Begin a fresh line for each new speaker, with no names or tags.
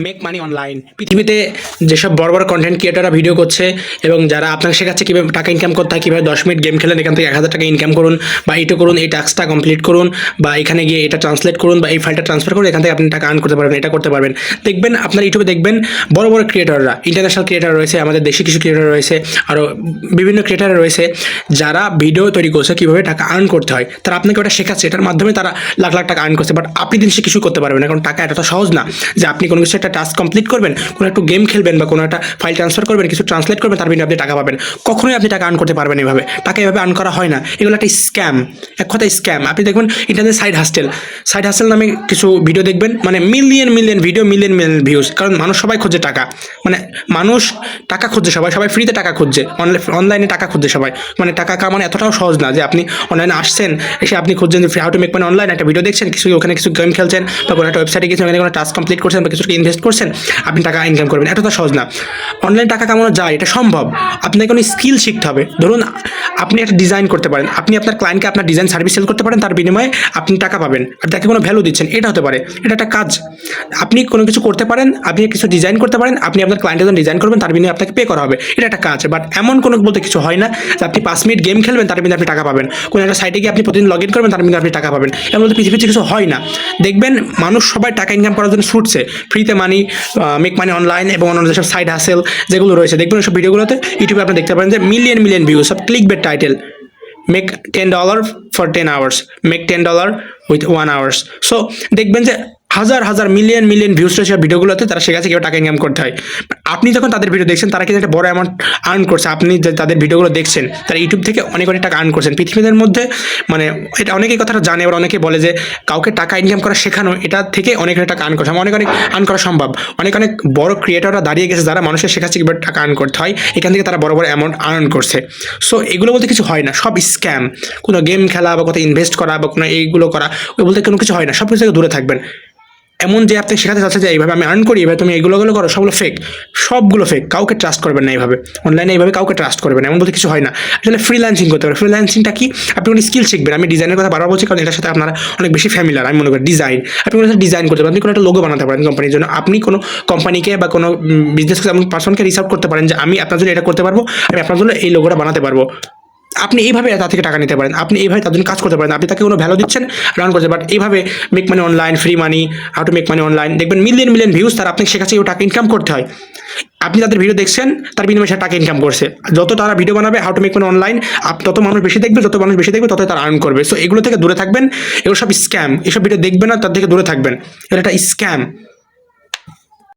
Make money online পৃথিবীতে যেসব বড় বড় কন্টেন্ট ক্রিয়েটাররা ভিডিও করছে এবং যারা আপনাকে শেখাচ্ছে কীভাবে টাকা ইনকাম করতে হয়, কীভাবে দশ মিনিট গেম খেলেন, এখান থেকে এক হাজার টাকা ইনকাম করুন বা এটা করুন, এই টাস্কটা কমপ্লিট করুন বা এখানে গিয়ে এটা ট্রান্সলেট করুন বা এই ফাইলটা ট্রান্সফার করুন, এখান থেকে আপনি টাকা আর্ন করতে পারবেন, এটা করতে পারবেন। দেখবেন, আপনার ইউটিউবে দেখবেন বড় বড় ক্রিয়েটাররা ইন্টারন্যাশনাল ক্রিয়েটার রয়েছে, আমাদের দেশি কিছু ক্রিয়েটার রয়েছে আরও বিভিন্ন ক্রিয়েটার রয়েছে, যারা ভিডিও তৈরি করছে কীভাবে টাকা আর্ন করতে হয়, তারা আপনাকে ওটা শেখাচ্ছে, এটার মাধ্যমে তারা লাখ লাখ টাকা আর্ন করছে বাট আপনি দিন সে কিছু করতে পারবেন না, কারণ টাকা এটা তো সহজ না যে আপনি কোনো কিছু একটা টাস্ক কমপ্লিট করবেন, কোনো একটু গেম খেলবেন বা কোনো একটা ফাইল ট্রান্সফার করবেন, কিছু ট্রান্সলেট করবেন তার বিনিময়ে আপনি টাকা পাবেন। কখনোই আপনি টাকা আর্ন করতে পারবেন এভাবে। টাকা এভাবে আর্ন করা হয় না। এগুলো একটা স্ক্যাম এক কথায় স্ক্যাম আপনি দেখবেন internet side hustle side hustle নামে কিছু ভিডিও দেখবেন মানে million million video million million views কারণ মানুষ সবাই খুঁজছে টাকা। মানে মানুষ টাকা খুঁজছে সবাই। সবাই ফ্রিতে টাকা খুঁজছে। অনলাইনে টাকা খুঁজছে সবাই। মানে টাকা কামানো এতটাও সহজ না যে আপনি অনলাইনে আসছেন, এসে আপনি খুঁজছেন যে হাউ টু মেক মানে অনলাইন একটা ভিডিও দেখছেন, কিছু ওখানে কিছু গেম খেলছেন, বা কোনো একটা ওয়েবসাইটে গেছেন ওখানে কোনো টাস্ক কমপ্লিট করছেন, বা কিছু ইনভেস্ট করছেন, আপনি টাকা ইনকাম করবেন। এতটা সহজ না। অনলাইন টাকা কামানো যায়, এটা সম্ভব। আপনাকে কোনো স্কিল শিখতে হবে। ধরুন, আপনি একটা ডিজাইন করতে পারেন। আপনি আপনার ক্লায়েন্টকে আপনার ডিজাইন সার্ভিস সেল করতে পারেন, তার বিনিময়ে আপনি টাকা পাবেন। আর তাকে কোনো ভ্যালু দিচ্ছেন, এটা হতে পারে। এটা একটা কাজ। আপনি কোনো কিছু করতে পারেন, আপনি কিছু ডিজাইন করতে পারেন, আপনি আপনার ক্লায়েন্টের জন্য ডিজাইন করবেন, তার বিনিময়ে আপনাকে পে করা হবে। এটা একটা কাজ। বাট এমন কোনো বলতে কিছু হয় না যে আপনি পাঁচ মিনিট গেম খেলবেন, তার বিনিময়ে আপনি টাকা পাবেন। কোনো একটা সাইটে গিয়ে আপনি প্রতিদিন লগ ইন করবেন, তার বিনিময়ে আপনি টাকা পাবেন। এমন বলতে পৃথিবীতে কিছু হয় না। দেখবেন, মানুষ সবাই টাকা ইনকাম করার জন্য ছুটছে। ফ্রিতে মানি মেক মানি অনলাইন এবং অন্যান্য যেসব সাইড হাসেল যেগুলো রয়েছে, দেখবেন ওইসব ভিডিওগুলোতে ইউটিউবে আপনি দেখতে পারেন যে মিলিয়ন মিলিয়ন ভিউ সব click bait title make ten dollar for ten hours make ten dollar with one hours so দেখবেন যে হাজার হাজার মিলিয়ন মিলিয়ন ভিউজ রয়েছে ভিডিওগুলোতে, তারা সে কাছে কেউ টাকা ইনকাম করতে হয়। আপনি যখন তাদের ভিডিও দেখছেন, তারা কিন্তু একটা বড় অ্যামাউন্ট আর্ন করছে। আপনি তাদের ভিডিওগুলো দেখছেন, তারা ইউটিউব থেকে অনেক অনেক টাকা আর্ন করছেন। পৃথিবীদের মধ্যে মানে এটা অনেকেই কথাটা জানে। আবার অনেকে বলে যে, কাউকে টাকা ইনকাম করা শেখানো, এটা থেকে অনেক অনেক টাকা আর্ন করছে। অনেক অনেক আর্ন করা সম্ভব। অনেক অনেক বড় ক্রিয়েটররা দাঁড়িয়ে গেছে যারা মানুষের শেখাচ্ছে কীভাবে টাকা আর্ন করতে হয়। এখান থেকে তারা বড় বড় অ্যামাউন্ট আর্ন করছে। সো এগুলো বলতে কিছু হয় না। সব স্ক্যাম কোনো গেম খেলা বা কোথাও ইনভেস্ট করা বা কোনো এইগুলো করা, ওই বলতে কোনো কিছু হয় না। সব কিছু থেকে দূরে থাকবেন। এমন যে আপনি শেখাতে চাচ্ছে যে এইভাবে আমি আর্ন করি এভাবে তুমি এগুলোগুলো করো, সবগুলো ফেক সবগুলো ফেক কাউকে ট্রাস্ট করবেন না এইভাবে। অনলাইনে এইভাবে কাউকে ট্রাস্ট করবেন এমন বলতে কিছু হয় না। আসলে ফ্রিল্যান্সিং করতে হবে। ফ্রিল্যান্সিংটা কি? আপনি কোনো স্কিল শিখবেন। আমি ডিজাইনের কথা বারবার বলছি কারণ এটার সাথে আপনারা অনেক বেশি ফ্যামিলার আমি মনে করি ডিজাইন আপনি কোনো ডিজাইন করতে পারেন, আপনি কোনো একটা লোগো বানাতে পারেন কোম্পানির জন্য। আপনি কোনো কোম্পানিকে বা কোনো বিজনেস এমন পার্সনকে রিসার্ভ করতে পারেন যে, আমি আপনার জন্য এটা করতে পারব, আমি আপনার জন্য এই লোগোটা বানাতে পারব। আপনি এইভাবে তার থেকে টাকা নিতে পারেন, আপনি এইভাবে জন্য কাজ করতে পারেন, আপনি তাকে কোনো ভ্যালু দিচ্ছেন রান করতে বাট এইভাবে make money online free money how to make money online দেখবেন মিলিয়ন মিলিয়ন ভিউজ তার আপনাকে কেউ টাকা ইনকাম করতে হয়। আপনি তাদের ভিডিও দেখছেন, তার বিনিময়ে সে টাকা ইনকাম করছে। যত তারা ভিডিও বানাবে how to make money online তত মানুষ বেশি দেখবে, যত মানুষ বেশি দেখবে তত তারা আর্ন করবে। সো এগুলো থেকে দূরে থাকবেন, এগুলো সব স্ক্যাম এসব ভিডিও দেখবেন না তার থেকে দূরে থাকবেন। এটা একটা স্ক্যাম